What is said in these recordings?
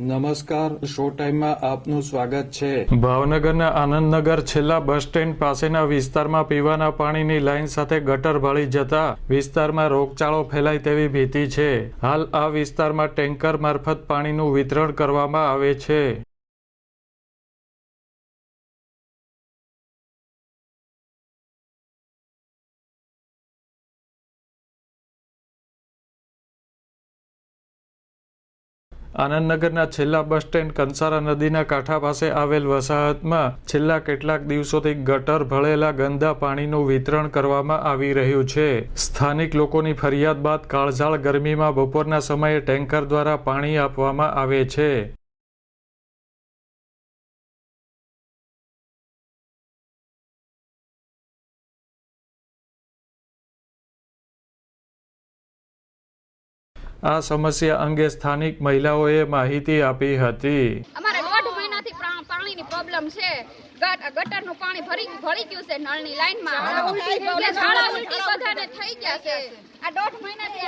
નમસ્કાર, શો ટાઈમમાં આપનું સ્વાગત છે. ભાવનગરના આનંદનગર છેલ્લા બસ સ્ટેન્ડ પાસેના વિસ્તારમાં પીવાના પાણીની લાઇન સાથે ગટર ભળી જતા વિસ્તારમાં રોગચાળો ફેલાય તેવી ભીતિ છે. હાલ આ વિસ્તારમાં ટેન્કર મારફત પાણીનું વિતરણ કરવામાં આવે છે. આનંદનગરના છેલ્લા બસ સ્ટેન્ડ કંસારા નદીના કાંઠા પાસે આવેલ વસાહતમાં છેલ્લા કેટલાક દિવસોથી ગટર ભળેલા ગંદા પાણીનું વિતરણ કરવામાં આવી રહ્યું છે. સ્થાનિક લોકોની ફરિયાદ બાદ કાળઝાળ ગરમીમાં બપોરના સમયે ટેન્કર દ્વારા પાણી આપવામાં આવે છે. આ સમસ્યા અંગે સ્થાનિક મહિલાઓએ માહિતી આપી હતી. અમારે દોઢ મહિનાથી પાણીની પ્રોબ્લેમ છે. ગટ- ગટરનું પાણી ભરી ભરી ગયું છે નળની લાઈનમાં. ઝાડા ઉલટી બધાને થઈ ગયા છે. આ દોઢ મહિનાથી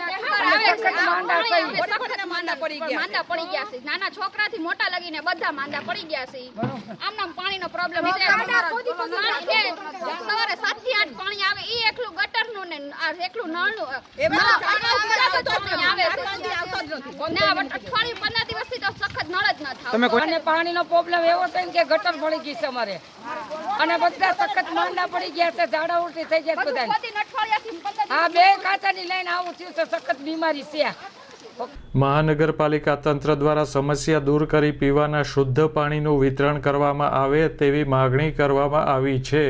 માંદા પડી. ગયા માંદા પડી ગયા છે. નાના છોકરાથી મોટા લગીને બધા માંદા પડી ગયા છે. આમ નામ પાણીનો પ્રોબ્લેમ છે. સવારે સાતથી આઠ પાણી આવે એ એકલું ને આ એકલું નળનું નળ પાણી આવે છે. ના અઠવાડિયું પંદર દિવસથી તો સખત નળ જ ન થાવ અને પાણીનો પ્રોબ્લેમ એવો છે કે ગટર પડી ગઈ છે અમારે. અને બધા સખત માંડા પડી ગયા છે ઝાડા ઉલટી થઈ ગયા બધા આ બે કાંટાની લાઈન આવું થયું છે સખત બીમારી છે મહાનગરપાલિકા તંત્ર દ્વારા સમસ્યા દૂર કરી પીવાના શુદ્ધ પાણીનું વિતરણ કરવામાં આવે તેવી માગણી કરવામાં આવી છે.